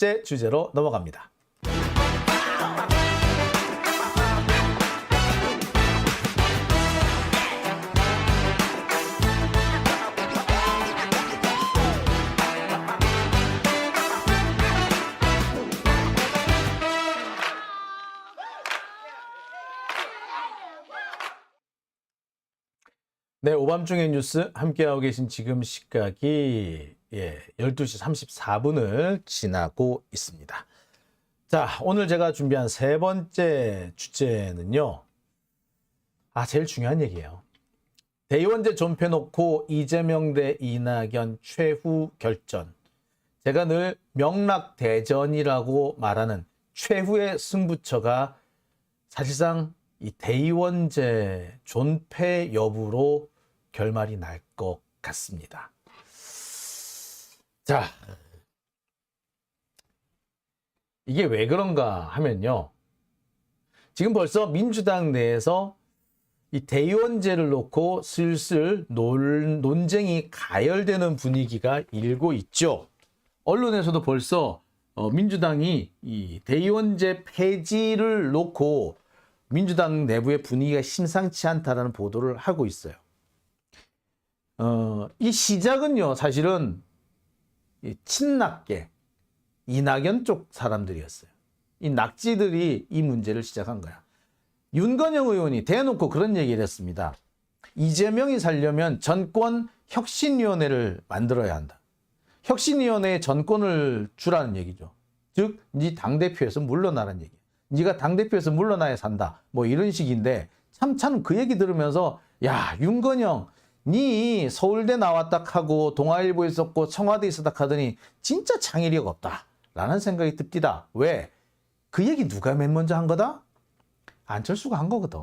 번째 주제로 넘어갑니다. 네, 오밤중의 뉴스 함께하고 계신 지금 시각이 예, 12시 34분을 지나고 있습니다. 자, 오늘 제가 준비한 세 번째 주제는요. 아, 제일 중요한 얘기예요. 대의원제 존폐놓고 이재명 대 이낙연 최후 결전. 제가 늘 명락대전이라고 말하는 최후의 승부처가 사실상 이 대의원제 존폐 여부로 결말이 날 것 같습니다. 자, 이게 왜 그런가 하면요. 지금 벌써 민주당 내에서 이 대의원제를 놓고 슬슬 논, 논쟁이 가열되는 분위기가 일고 있죠. 언론에서도 벌써 어, 민주당이 이 대의원제 폐지를 놓고 민주당 내부의 분위기가 심상치 않다라는 보도를 하고 있어요. 어, 이 시작은요, 사실은 이 친낙계, 이낙연 쪽 사람들이었어요. 이 낙지들이 이 문제를 시작한 거야. 윤건영 의원이 대놓고 그런 얘기를 했습니다. 이재명이 살려면 전권 혁신위원회를 만들어야 한다. 혁신위원회에 전권을 주라는 얘기죠. 즉, 네 당대표에서 물러나라는 얘기. 네가 당대표에서 물러나야 산다. 뭐 이런 식인데 참 참 그 얘기 들으면서 야 윤건영 니 서울대 나왔다 하고 동아일보에 있었고 청와대에 있었다 하더니 진짜 창의력 없다. 라는 생각이 듭디다. 왜? 그 얘기 누가 맨 먼저 한 거다? 안철수가 한 거거든.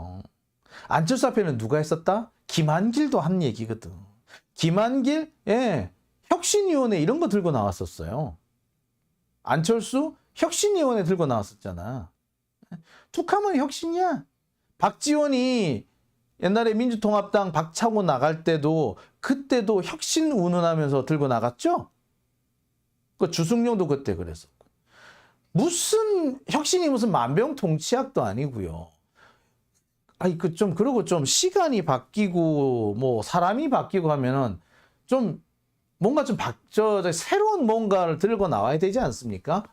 안철수 앞에는 누가 했었다? 김한길도 한 얘기거든. 김한길, 예, 혁신위원회 이런 거 들고 나왔었어요. 안철수 혁신위원회 들고 나왔었잖아. 툭하면 혁신이야. 박지원이 옛날에 민주통합당 박차고 나갈 때도 그때도 혁신 운운하면서 들고 나갔죠? 그 주승용도 그때 그랬었고. 무슨 혁신이 무슨 만병통치약도 아니고요. 아니 그 좀 그러고 좀 시간이 바뀌고 뭐 사람이 바뀌고 하면은 좀 뭔가 좀저 새로운 뭔가를 들고 나와야 되지 않습니까?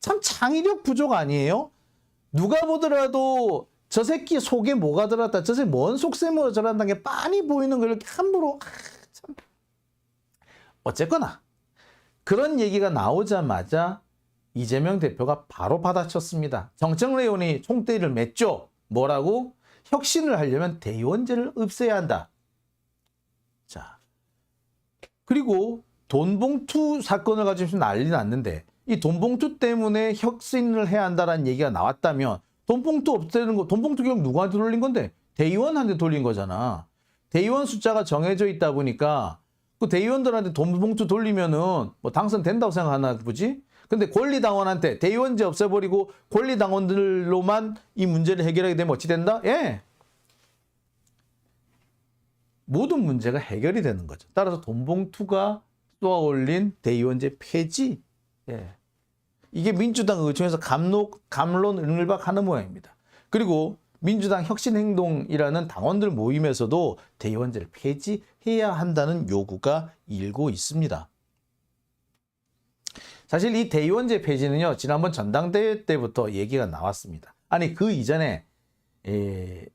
참 창의력 부족 아니에요? 누가 보더라도 저 새끼 속에 뭐가 들었다, 저 새끼 뭔 속셈으로 저런다는 게 빤히 보이는 걸 이렇게 함부로, 아, 참. 어쨌거나, 그런 얘기가 나오자마자 이재명 대표가 바로 받아쳤습니다. 정청래 의원이 총대를 맺죠. 뭐라고? 혁신을 하려면 대의원제를 없애야 한다. 자. 그리고 돈봉투 사건을 가지고 난리 났는데 이 돈봉투 때문에 혁신을 해야 한다라는 얘기가 나왔다면 돈봉투 없애는 거 돈봉투 결국 누구한테 돌린 건데 대의원한테 돌린 거잖아. 대의원 숫자가 정해져 있다 보니까 그 대의원들한테 돈봉투 돌리면은 뭐 당선된다고 생각하나 보지? 근데 권리당원한테 대의원제 없애버리고 권리당원들로만 이 문제를 해결하게 되면 어찌 된다? 예. 모든 문제가 해결이 되는 거죠. 따라서 돈봉투가 쏘아 올린 대의원제 폐지. 예. 이게 민주당 의총에서 감론, 감론 을박하는 모양입니다. 그리고 민주당 혁신행동이라는 당원들 모임에서도 대의원제를 폐지해야 한다는 요구가 일고 있습니다. 사실 이 대의원제 폐지는요, 지난번 전당대회 때부터 얘기가 나왔습니다. 아니, 그 이전에, 에,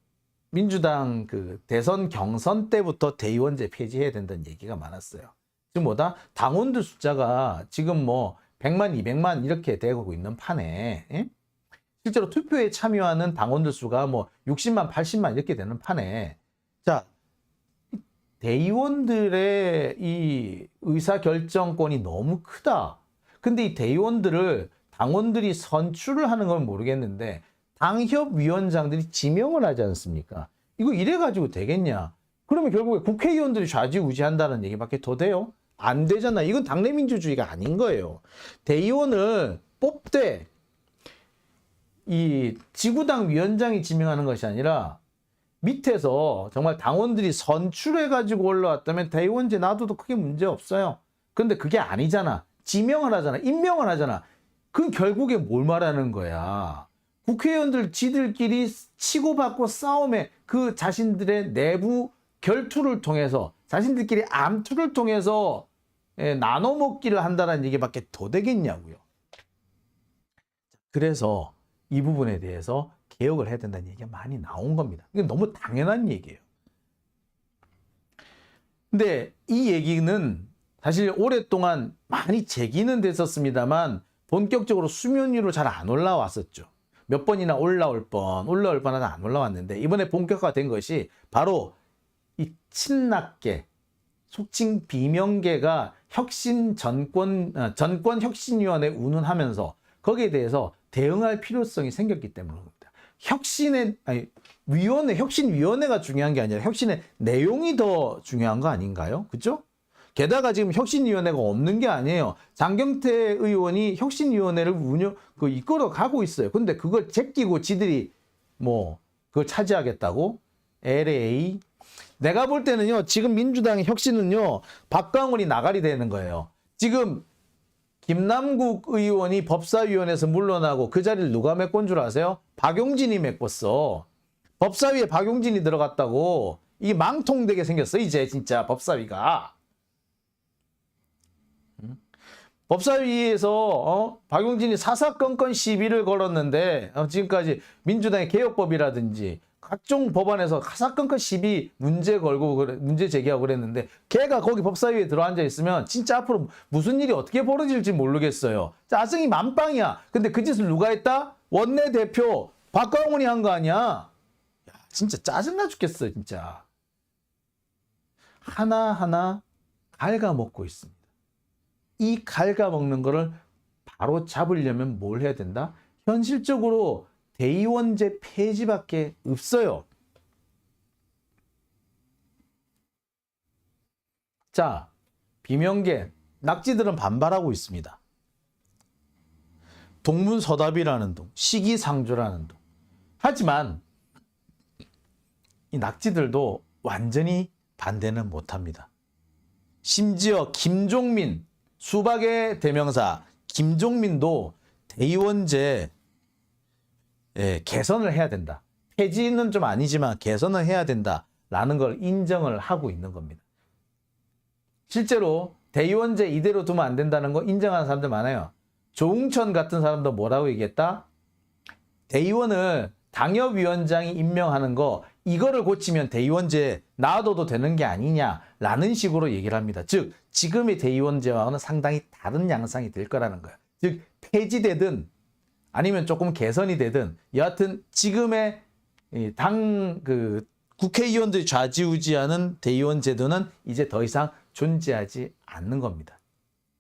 민주당 그 대선 경선 때부터 대의원제 폐지해야 된다는 얘기가 많았어요. 지금 뭐다? 당원들 숫자가 지금 뭐 100만, 200만 이렇게 되고 있는 판에, 예? 실제로 투표에 참여하는 당원들 수가 뭐 60만, 80만 이렇게 되는 판에, 자, 대의원들의 이 의사결정권이 너무 크다. 근데 이 대의원들을 당원들이 선출을 하는 건 모르겠는데 당협위원장들이 지명을 하지 않습니까? 이거 이래가지고 되겠냐? 그러면 결국에 국회의원들이 좌지우지한다는 얘기밖에 더 돼요? 안 되잖아. 이건 당내 민주주의가 아닌 거예요. 대의원을 뽑되 이 지구당 위원장이 지명하는 것이 아니라 밑에서 정말 당원들이 선출해 가지고 올라왔다면 대의원제 놔둬도 크게 문제 없어요. 근데 그게 아니잖아. 지명을 하잖아. 임명을 하잖아. 그건 결국에 뭘 말하는 거야? 국회의원들 지들끼리 치고받고 싸움에 그 자신들의 내부 결투를 통해서 자신들끼리 암투를 통해서 예, 나눠 먹기를 한다는 얘기밖에 더 되겠냐고요. 그래서 이 부분에 대해서 개혁을 해야 된다는 얘기가 많이 나온 겁니다. 이게 너무 당연한 얘기예요. 근데 이 얘기는 사실 오랫동안 많이 제기는 됐었습니다만 본격적으로 수면 위로 잘 안 올라왔었죠. 몇 번이나 올라올 뻔, 올라올 뻔 하다 안 올라왔는데 이번에 본격화된 것이 바로 이 친낙계, 속칭 비명계가 혁신 전권, 어, 전권 혁신위원회 운운하면서 거기에 대해서 대응할 필요성이 생겼기 때문입니다. 혁신의, 아니, 위원회, 혁신 위원회가 중요한 게 아니라 혁신의 내용이 더 중요한 거 아닌가요? 그죠? 게다가 지금 혁신위원회가 없는 게 아니에요. 장경태 의원이 혁신위원회를 운영, 그 이끌어 가고 있어요. 근데 그걸 제끼고 지들이 뭐, 그걸 차지하겠다고? LA. 내가 볼 때는요, 지금 민주당의 혁신은요, 박광훈이 나가리 되는 거예요. 지금 김남국 의원이 법사위원회에서 물러나고 그 자리를 누가 메꾼 줄 아세요? 박용진이 메꿨어. 법사위에 박용진이 들어갔다고. 이게 망통되게 생겼어, 이제 진짜 법사위가. 법사위에서 어? 박용진이 사사건건 시비를 걸었는데 어, 지금까지 민주당의 개혁법이라든지 각종 법안에서 사사건건 시비 문제 걸고 그래, 문제 제기하고 그랬는데 걔가 거기 법사위에 들어앉아 있으면 진짜 앞으로 무슨 일이 어떻게 벌어질지 모르겠어요. 짜증이 만빵이야. 근데 그 짓을 누가 했다? 원내대표 박광훈이 한 거 아니야? 야, 진짜 짜증나 죽겠어 진짜. 하나하나 갉아먹고 있습니다. 이 갉아먹는 거를 바로 잡으려면 뭘 해야 된다? 현실적으로 대의원제 폐지밖에 없어요. 자, 비명계 낙지들은 반발하고 있습니다. 동문서답이라는 동, 시기상조라는 동. 하지만 이 낙지들도 완전히 반대는 못합니다. 심지어 김종민 수박의 대명사 김종민도 대의원제 예, 개선을 해야 된다. 폐지는 좀 아니지만 개선을 해야 된다라는 걸 인정을 하고 있는 겁니다. 실제로 대의원제 이대로 두면 안 된다는 거 인정하는 사람들 많아요. 조웅천 같은 사람도 뭐라고 얘기했다? 대의원을 당협위원장이 임명하는 거 이거를 고치면 대의원제 놔둬도 되는 게 아니냐라는 식으로 얘기를 합니다. 즉 지금의 대의원제와는 상당히 다른 양상이 될 거라는 거예요. 즉 폐지되든 아니면 조금 개선이 되든 여하튼 지금의 당 그 국회의원들이 좌지우지하는 대의원 제도는 이제 더 이상 존재하지 않는 겁니다.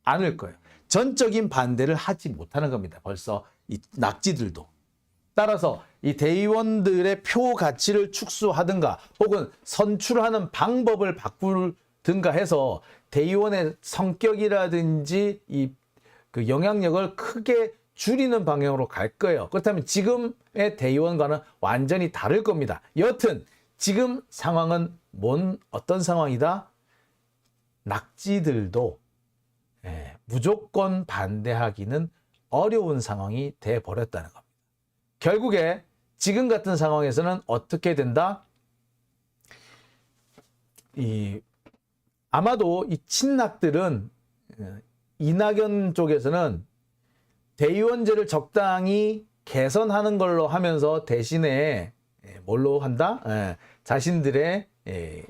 않을 거예요. 전적인 반대를 하지 못하는 겁니다. 벌써 이 낙지들도. 따라서 이 대의원들의 표 가치를 축소하든가 혹은 선출하는 방법을 바꾸든가 해서 대의원의 성격이라든지 이 그 영향력을 크게 줄이는 방향으로 갈 거예요. 그렇다면 지금의 대의원과는 완전히 다를 겁니다. 여튼 지금 상황은 뭔 어떤 상황이다? 낙지들도 예, 무조건 반대하기는 어려운 상황이 돼 버렸다는 겁니다. 결국에 지금 같은 상황에서는 어떻게 된다? 이 아마도 이 친낙들은 예, 이낙연 쪽에서는 대의원제를 적당히 개선하는 걸로 하면서 대신에 예, 뭘로 한다? 예, 자신들의 예,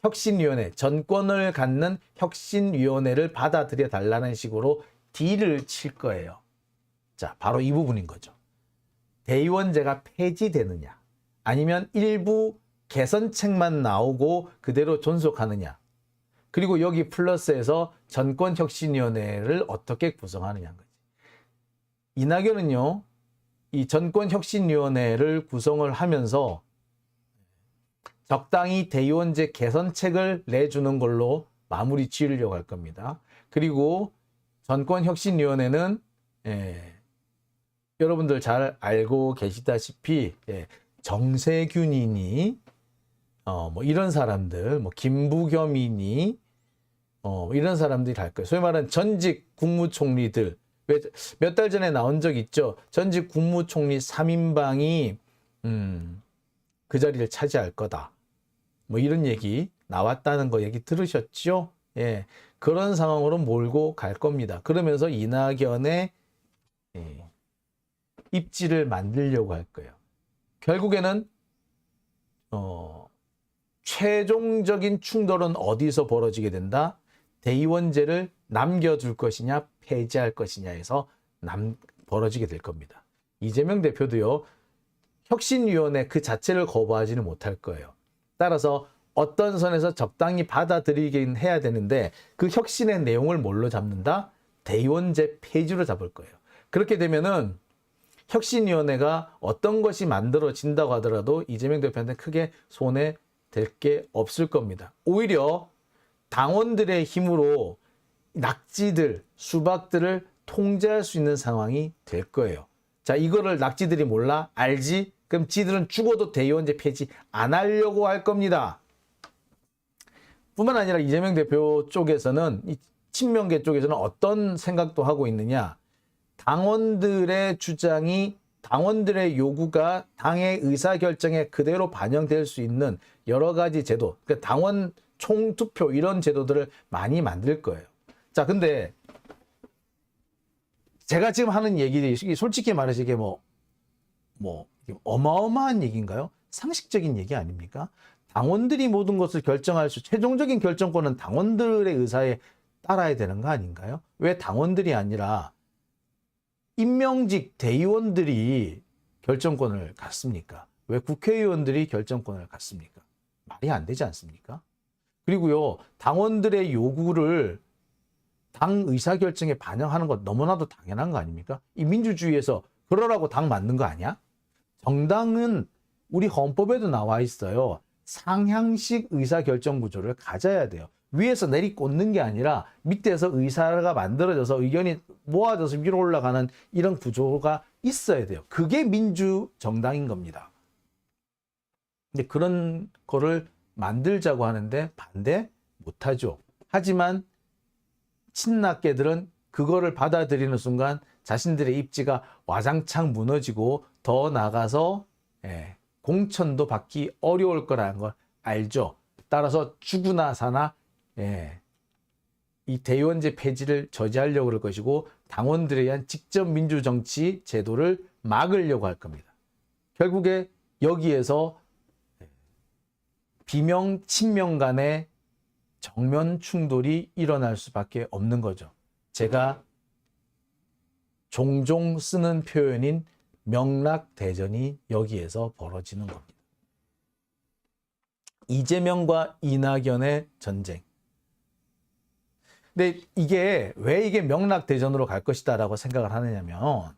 혁신위원회, 전권을 갖는 혁신위원회를 받아들여 달라는 식으로 딜을 칠 거예요. 자, 바로 이 부분인 거죠. 대의원제가 폐지되느냐, 아니면 일부 개선책만 나오고 그대로 존속하느냐, 그리고 여기 플러스에서 전권혁신위원회를 어떻게 구성하느냐인 거지. 이낙연은요, 이 전권혁신위원회를 구성을 하면서 적당히 대의원제 개선책을 내주는 걸로 마무리 지으려고 할 겁니다. 그리고 전권혁신위원회는 예, 여러분들 잘 알고 계시다시피 예, 정세균이니 어, 뭐 이런 사람들, 뭐 김부겸이니 어, 이런 사람들이 갈 거예요. 소위 말하는 전직 국무총리들 몇 달 전에 나온 적 있죠. 전직 국무총리 3인방이 음, 그 자리를 차지할 거다. 뭐 이런 얘기 나왔다는 거 얘기 들으셨죠? 예. 그런 상황으로 몰고 갈 겁니다. 그러면서 이낙연의 예, 입지를 만들려고 할 거예요. 결국에는 어, 최종적인 충돌은 어디서 벌어지게 된다? 대의원제를 남겨둘 것이냐 폐지할 것이냐에서 남 벌어지게 될 겁니다. 이재명 대표도요 혁신위원회 그 자체를 거부하지는 못할 거예요. 따라서 어떤 선에서 적당히 받아들이긴 해야 되는데 그 혁신의 내용을 뭘로 잡는다? 대의원제 폐지로 잡을 거예요. 그렇게 되면은 혁신위원회가 어떤 것이 만들어진다고 하더라도 이재명 대표한테 크게 손해 될 게 없을 겁니다. 오히려 당원들의 힘으로 낙지들, 수박들을 통제할 수 있는 상황이 될 거예요. 자, 이거를 낙지들이 몰라? 알지? 그럼 지들은 죽어도 대의원제 폐지 안 하려고 할 겁니다. 뿐만 아니라 이재명 대표 쪽에서는 이 친명계 쪽에서는 어떤 생각도 하고 있느냐? 당원들의 주장이 당원들의 요구가 당의 의사 결정에 그대로 반영될 수 있는 여러 가지 제도, 그러니까 당원 총투표 이런 제도들을 많이 만들 거예요. 자, 근데 제가 지금 하는 얘기들이 솔직히 말해서 이게 뭐, 뭐, 어마어마한 얘기인가요? 상식적인 얘기 아닙니까? 당원들이 모든 것을 결정할 수, 최종적인 결정권은 당원들의 의사에 따라야 되는 거 아닌가요? 왜 당원들이 아니라 임명직 대의원들이 결정권을 갖습니까? 왜 국회의원들이 결정권을 갖습니까? 말이 안 되지 않습니까? 그리고요, 당원들의 요구를 당 의사결정에 반영하는 것 너무나도 당연한 거 아닙니까? 이 민주주의에서 그러라고 당 만든 거 아니야? 정당은 우리 헌법에도 나와 있어요. 상향식 의사결정 구조를 가져야 돼요. 위에서 내리꽂는 게 아니라 밑에서 의사가 만들어져서 의견이 모아져서 위로 올라가는 이런 구조가 있어야 돼요. 그게 민주 정당인 겁니다. 근데 그런 거를 만들자고 하는데 반대 못하죠. 하지만 친낙계들은 그거를 받아들이는 순간 자신들의 입지가 와장창 무너지고 더 나가서 예, 공천도 받기 어려울 거라는 걸 알죠. 따라서 죽으나 사나 예, 이 대의원제 폐지를 저지하려고 그럴 것이고 당원들에 의한 직접 민주정치 제도를 막으려고 할 겁니다. 결국에 여기에서 비명 친명 간의 정면 충돌이 일어날 수밖에 없는 거죠. 제가 종종 쓰는 표현인 명락대전이 여기에서 벌어지는 겁니다. 이재명과 이낙연의 전쟁. 근데 이게 왜 이게 명락대전으로 갈 것이다라고 생각을 하느냐면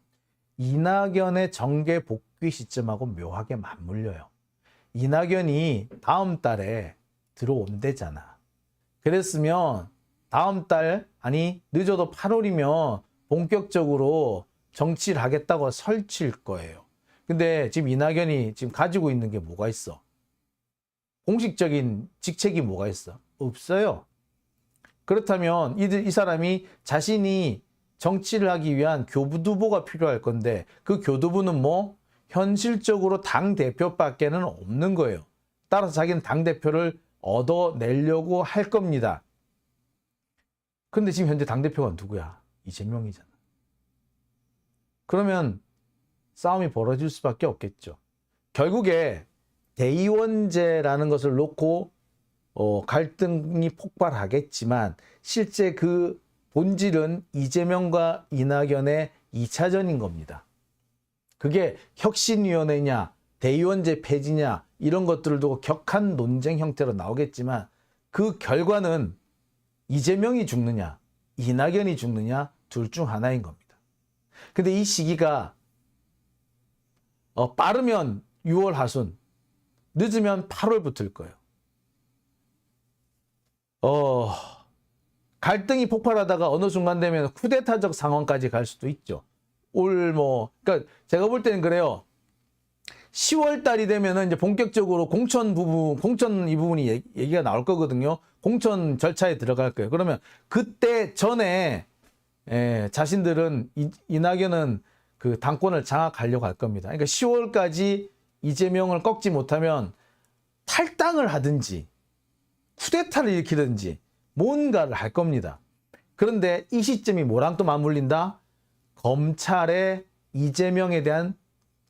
이낙연의 정계 복귀 시점하고 묘하게 맞물려요. 이낙연이 다음 달에 들어온대잖아. 그랬으면 다음 달 아니 늦어도 8월이면 본격적으로 정치를 하겠다고 설칠 거예요. 근데 지금 이낙연이 지금 가지고 있는 게 뭐가 있어? 공식적인 직책이 뭐가 있어? 없어요. 그렇다면 이, 이 사람이 자신이 정치를 하기 위한 교부두보가 필요할 건데 그 교두보는 뭐 현실적으로 당 대표밖에는 없는 거예요. 따라서 자기는 당 대표를 얻어내려고 할 겁니다. 근데 지금 현재 당 대표가 누구야? 이재명이잖아. 그러면 싸움이 벌어질 수밖에 없겠죠. 결국에 대의원제라는 것을 놓고 어, 갈등이 폭발하겠지만 실제 그 본질은 이재명과 이낙연의 2차전인 겁니다. 그게 혁신위원회냐, 대의원제 폐지냐 이런 것들을 두고 격한 논쟁 형태로 나오겠지만 그 결과는 이재명이 죽느냐, 이낙연이 죽느냐 둘 중 하나인 겁니다. 근데 이 시기가 어, 빠르면 6월 하순, 늦으면 8월 붙을 거예요. 어, 갈등이 폭발하다가 어느 순간 되면 쿠데타적 상황까지 갈 수도 있죠. 올 뭐, 그러니까 제가 볼 때는 그래요. 10월 달이 되면은 이제 본격적으로 공천 부분, 공천 이 부분이 얘기 가 나올 거거든요. 공천 절차에 들어갈 거예요. 그러면 그때 전에 예, 자신들은 이, 이낙연은 그 당권을 장악하려고 할 겁니다. 그러니까 10월까지 이재명을 꺾지 못하면 탈당을 하든지 쿠데타를 일으키든지 뭔가를 할 겁니다. 그런데 이 시점이 뭐랑 또 맞물린다? 검찰의 이재명에 대한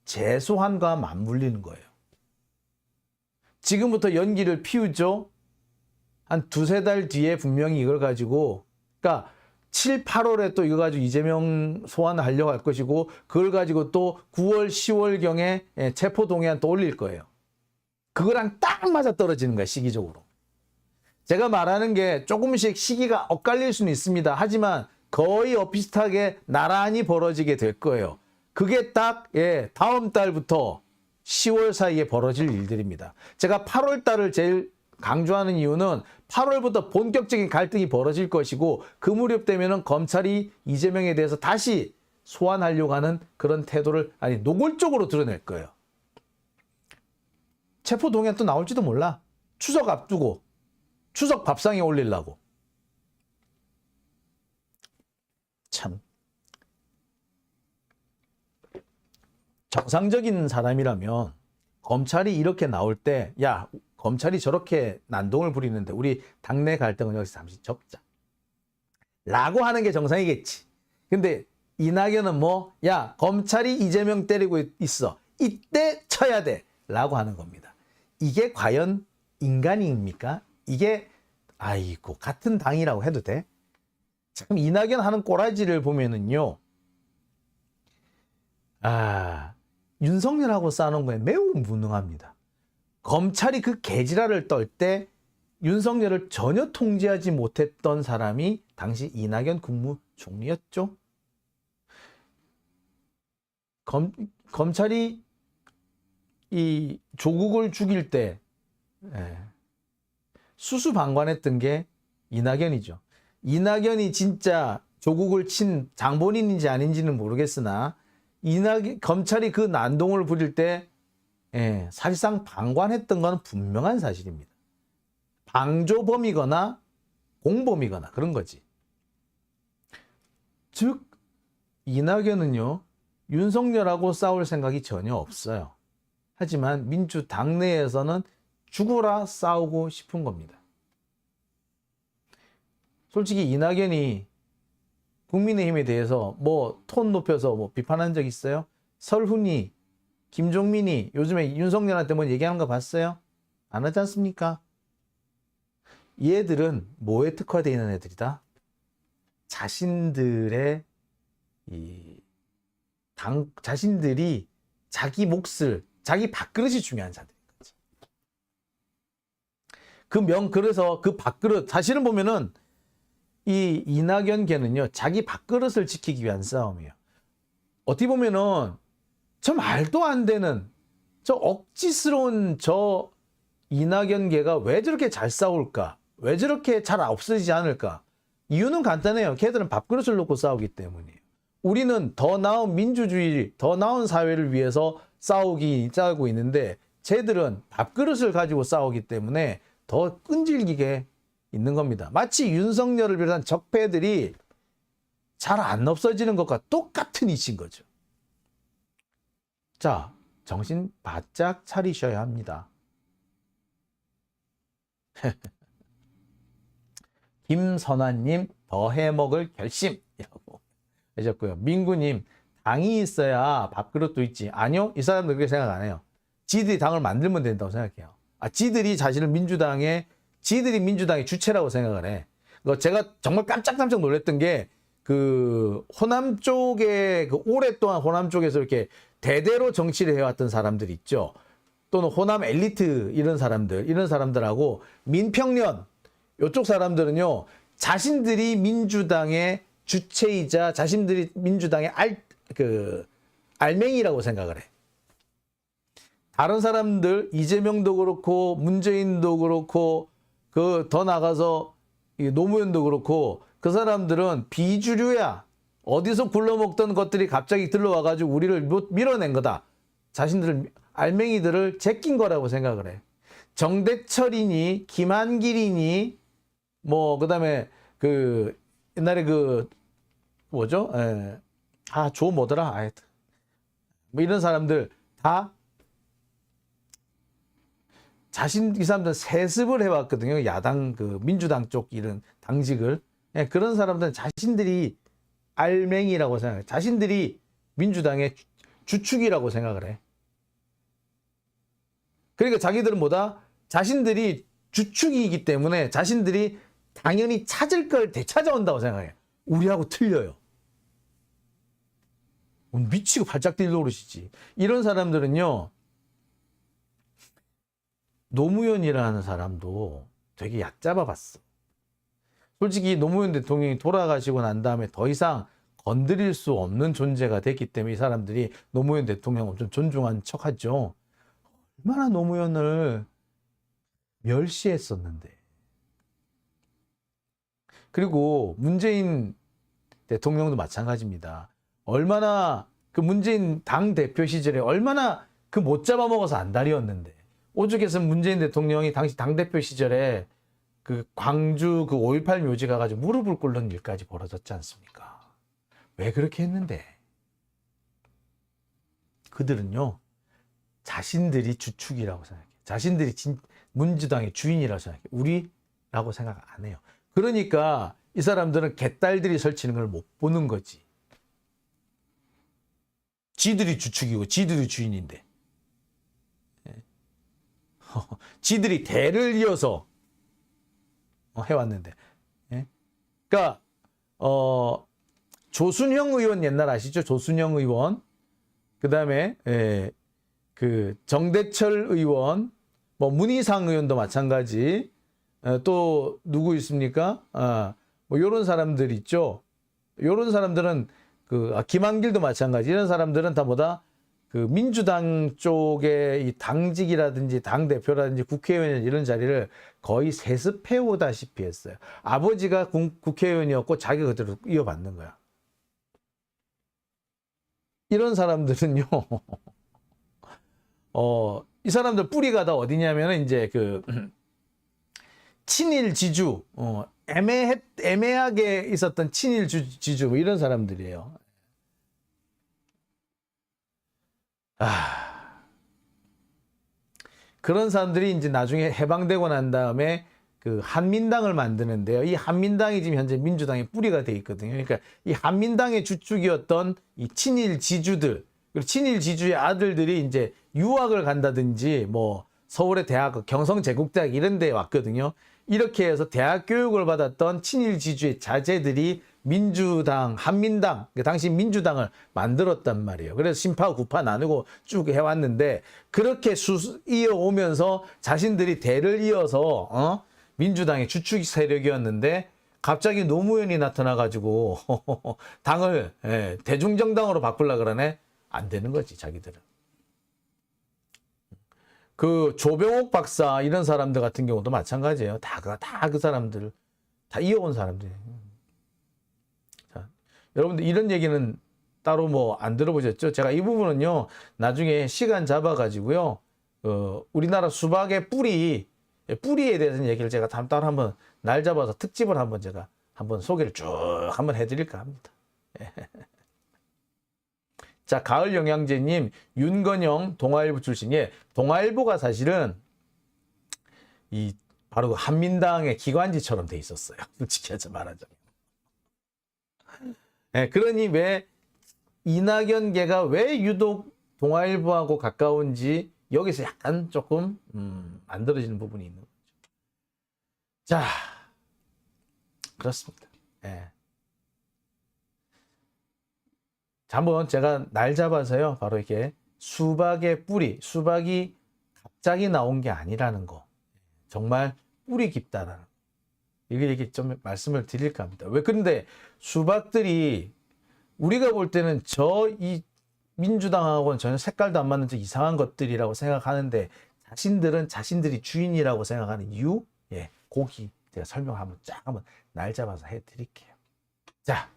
재소환과 맞물리는 거예요. 지금부터 연기를 피우죠. 한 두세 달 뒤에 분명히 이걸 가지고 그러니까 7, 8월에 또 이거 가지고 이재명 소환을 하려고 할 것이고 그걸 가지고 또 9월, 10월경에 예, 체포 동의안 또 올릴 거예요. 그거랑 딱 맞아 떨어지는 거야, 시기적으로. 제가 말하는 게 조금씩 시기가 엇갈릴 수는 있습니다. 하지만 거의 엇비슷하게 나란히 벌어지게 될 거예요. 그게 딱, 예, 다음 달부터 10월 사이에 벌어질 일들입니다. 제가 8월 달을 제일 강조하는 이유는 8월부터 본격적인 갈등이 벌어질 것이고 그 무렵 되면은 검찰이 이재명에 대해서 다시 소환하려고 하는 그런 태도를 아니 노골적으로 드러낼 거예요. 체포 동의안 또 나올지도 몰라. 추석 앞두고 추석 밥상에 올리려고. 참 정상적인 사람이라면 검찰이 이렇게 나올 때, 야, 검찰이 저렇게 난동을 부리는데 우리 당내 갈등은 여기서 잠시 접자. 라고 하는 게 정상이겠지. 근데 이낙연은 뭐, 야, 검찰이 이재명 때리고 있어. 이때 쳐야 돼. 라고 하는 겁니다. 이게 과연 인간입니까? 이게, 아이고, 같은 당이라고 해도 돼? 참, 이낙연 하는 꼬라지를 보면은요, 아, 윤석열하고 싸우는 거에 매우 무능합니다. 검찰이 그 개지랄을 떨 때 윤석열을 전혀 통제하지 못했던 사람이 당시 이낙연 국무총리였죠. 검, 검찰이 이 조국을 죽일 때 예, 수수방관했던 게 이낙연이죠. 이낙연이 진짜 조국을 친 장본인인지 아닌지는 모르겠으나 이낙 검찰이 그 난동을 부릴 때 예, 사실상 방관했던 건 분명한 사실입니다. 방조범이거나 공범이거나 그런 거지. 즉 이낙연은요 윤석열하고 싸울 생각이 전혀 없어요. 하지만 민주당 내에서는 죽어라 싸우고 싶은 겁니다. 솔직히 이낙연이 국민의힘에 대해서 뭐 톤 높여서 뭐 비판한 적 있어요? 설훈이, 김종민이 요즘에 윤석열한테 뭐 얘기하는 거 봤어요? 안 하지 않습니까? 얘들은 뭐에 특화되어 있는 애들이다? 자신들의 이 당, 자신들이 자기 몫을, 자기 밥그릇이 중요한 거지. 그 명, 그래서 그 밥그릇, 사실은 보면은 이 이낙연계는요, 자기 밥그릇을 지키기 위한 싸움이에요. 어떻게 보면은, 저 말도 안 되는, 저 억지스러운 저 이낙연계가 왜 저렇게 잘 싸울까? 왜 저렇게 잘 없어지지 않을까? 이유는 간단해요. 걔들은 밥그릇을 놓고 싸우기 때문이에요. 우리는 더 나은 민주주의, 더 나은 사회를 위해서 싸우기, 싸우고 있는데, 쟤들은 밥그릇을 가지고 싸우기 때문에 더 끈질기게 있는 겁니다. 마치 윤석열을 비롯한 적폐들이 잘 안 없어지는 것과 똑같은 이치인 거죠. 자, 정신 바짝 차리셔야 합니다. 김선아님, 더 해먹을 결심이라고 하셨고요. 민구님, 당이 있어야 밥그릇도 있지. 아니요, 이 사람들 그렇게 생각 안 해요. 지들이 당을 만들면 된다고 생각해요. 아, 지들이 자신을 민주당에 지들이 민주당의 주체라고 생각을 해. 그 제가 정말 깜짝깜짝 놀랐던 게 그 호남 쪽에 그 오랫동안 호남 쪽에서 이렇게 대대로 정치를 해왔던 사람들 있죠. 또는 호남 엘리트 이런 사람들 이런 사람들하고 민평련 이쪽 사람들은요 자신들이 민주당의 주체이자 자신들이 민주당의 알 그 알맹이라고 생각을 해. 다른 사람들 이재명도 그렇고 문재인도 그렇고 그 더 나가서 이 노무현도 그렇고 그 사람들은 비주류야. 어디서 굴러먹던 것들이 갑자기 들러와가지고 우리를 못- 밀어낸 거다. 자신들 알맹이들을 제낀 거라고 생각을 해. 정대철이니 김한길이니 뭐 그다음에 그 옛날에 그 뭐죠? 예. 아, 조 뭐더라? 하여튼. 뭐 이런 사람들 다 자신 이 사람들 세습을 해왔거든요. 야당 그 민주당 쪽 이런 당직을 예, 그런 사람들은 자신들이 알맹이라고 생각해. 자신들이 민주당의 주- 주축이라고 생각을 해. 그러니까 자기들은 뭐다? 자신들이 주축이기 때문에 자신들이 당연히 찾을 걸 되찾아온다고 생각해. 우리하고 틀려요. 미치고 발작 뛸 노릇이지. 이런 사람들은요, 노무현이라는 사람도 되게 얕잡아 봤어. 솔직히 노무현 대통령이 돌아가시고 난 다음에 더 이상 건드릴 수 없는 존재가 됐기 때문에 이 사람들이 노무현 대통령 엄청 존중한 척 하죠. 얼마나 노무현을 멸시했었는데. 그리고 문재인 대통령도 마찬가지입니다. 얼마나 그 문재인 당 대표 시절에 얼마나 그 못 잡아먹어서 안달이었는데 오죽해서 문재인 대통령이 당시 당 대표 시절에 그 광주 그 5.18 묘지 가가지고 무릎을 꿇는 일까지 벌어졌지 않습니까? 왜 그렇게 했는데? 그들은요 자신들이 주축이라고 생각해. 자신들이 진, 민주당의 주인이라고 생각해. 우리라고 생각 안 해요. 그러니까 이 사람들은 개딸들이 설치는 걸 못 보는 거지. 지들이 주축이고 지들이 주인인데. 예. 지들이 대를 이어서 어, 해왔는데. 예? 그러니까 어, 조순형 의원 옛날 아시죠? 조순형 의원. 그다음에 예, 그 정대철 의원, 뭐 문희상 의원도 마찬가지. 어, 또 누구 있습니까? 아, 뭐 요런 사람들 있죠. 요런 사람들은 그 아, 김한길도 마찬가지. 이런 사람들은 다 뭐다? 그 민주당 쪽의 이 당직이라든지 당 대표라든지 국회의원 이런 자리를 거의 세습해 오다시피 했어요. 아버지가 국- 국회의원이었고 자기가 그대로 이어받는 거야. 이런 사람들은요. 어, 이 사람들 뿌리가 다 어디냐면은 이제 그 친일 지주, 어, 애매해, 애매하게 있었던 친일 주, 지주, 뭐 이런 사람들이에요. 아. 그런 사람들이 이제 나중에 해방되고 난 다음에 그 한민당을 만드는데요. 이 한민당이 지금 현재 민주당의 뿌리가 돼 있거든요. 그러니까 이 한민당의 주축이었던 이 친일 지주들, 그리고 친일 지주의 아들들이 이제 유학을 간다든지 뭐 서울의 대학, 경성 제국대학 이런 데에 왔거든요. 이렇게 해서 대학 교육을 받았던 친일 지주의 자제들이 민주당, 한민당, 그 당시 민주당을 만들었단 말이에요. 그래서 신파, 구파 나누고 쭉 해왔는데 그렇게 수, 이어오면서 자신들이 대를 이어서 어? 민주당의 주축 세력이었는데 갑자기 노무현이 나타나가지고 당을 예, 대중정당으로 바꾸려 그러네 안 되는 거지 자기들은. 그 조병옥 박사 이런 사람들 같은 경우도 마찬가지예요. 다 다 그 사람들 다 이어온 사람들이에요. 자, 여러분들 이런 얘기는 따로 뭐 안 들어보셨죠? 제가 이 부분은요 나중에 시간 잡아 가지고요 어, 우리나라 수박의 뿌리 뿌리에 대해서 얘기를 제가 다음 따로 한번 날 잡아서 특집을 한번 제가 한번 소개를 쭉 한번 해드릴까 합니다. 자, 가을 영양제님, 윤건영 동아일보 출신. 예, 동아일보가 사실은 이 바로 그 한민당의 기관지처럼 돼 있었어요. 솔직히 말하자면. 예, 그러니 왜 이낙연계가 왜 유독 동아일보하고 가까운지 여기서 약간 조금 음, 만들어지는 부분이 있는 거죠. 자, 그렇습니다. 예. 자, 한번 제가 날 잡아서요. 바로 이렇게 수박의 뿌리, 수박이 갑자기 나온 게 아니라는 거. 정말 뿌리 깊다라는 거. 이게 이렇게 좀 말씀을 드릴까 합니다. 왜 그런데 수박들이 우리가 볼 때는 저 이 민주당하고는 전혀 색깔도 안 맞는 저 이상한 것들이라고 생각하는데 자신들은 자신들이 주인이라고 생각하는 이유? 예, 고기 제가 설명 한번 쫙 한번 날 잡아서 해 드릴게요. 자.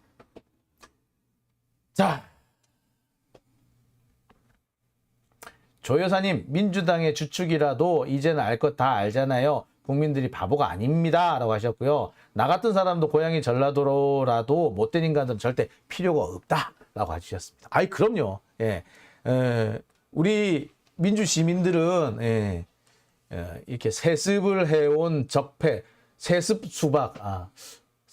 자. 조 여사님, 민주당의 주축이라도 이제는 알 것 다 알잖아요. 국민들이 바보가 아닙니다 라고 하셨고요. 나 같은 사람도 고향이 전라도라도 못된 인간들은 절대 필요가 없다 라고 해주셨습니다. 아이 그럼요. 예, 에, 우리 민주 시민들은 예, 예, 이렇게 세습을 해온 적폐, 세습 수박, 아,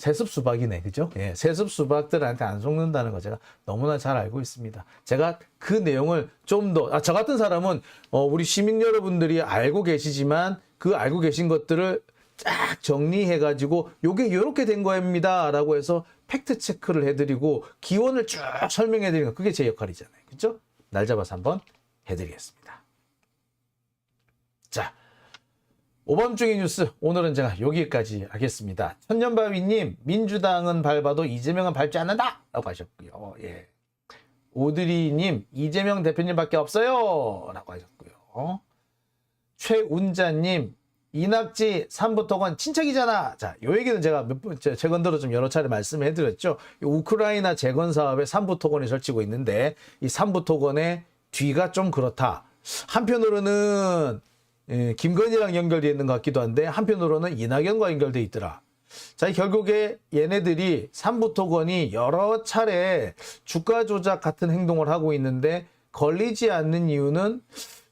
세습 수박이네, 그죠? 예, 세습 수박들한테 안 속는다는 거 제가 너무나 잘 알고 있습니다. 제가 그 내용을 좀 더, 아, 저 같은 사람은, 어, 우리 시민 여러분들이 알고 계시지만 그 알고 계신 것들을 쫙 정리해가지고 요게 요렇게 된 겁니다. 라고 해서 팩트 체크를 해드리고 기원을 쭉 설명해드리는 거, 그게 제 역할이잖아요. 그죠? 날 잡아서 한번 해드리겠습니다. 자, 오밤중의 뉴스 오늘은 제가 여기까지 하겠습니다. 천년바위님 민주당은 밟아도 이재명은 밟지 않는다 라고 하셨고요. 예. 오드리님 이재명 대표님밖에 없어요 라고 하셨고요. 최운자님 이낙지 삼부토건 친척이잖아. 자, 요 얘기는 제가 몇 번, 제- 최근들어 좀 여러 차례 말씀을 해드렸죠. 이 우크라이나 재건 사업에 삼부토건이 설치고 있는데 이 삼부토건의 뒤가 좀 그렇다. 한편으로는 예, 김건희랑 연결되어 있는 것 같기도 한데 한편으로는 이낙연과 연결돼 있더라. 자, 결국에 얘네들이 삼부토건이 여러 차례 주가 조작 같은 행동을 하고 있는데 걸리지 않는 이유는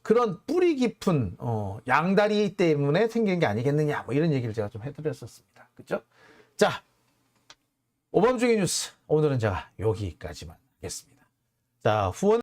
그런 뿌리 깊은 어, 양다리 때문에 생긴 게 아니겠느냐 뭐 이런 얘기를 제가 좀 해드렸었습니다. 그죠? 자, 오밤중의 뉴스 오늘은 제가 여기까지만 하겠습니다. 자, 후원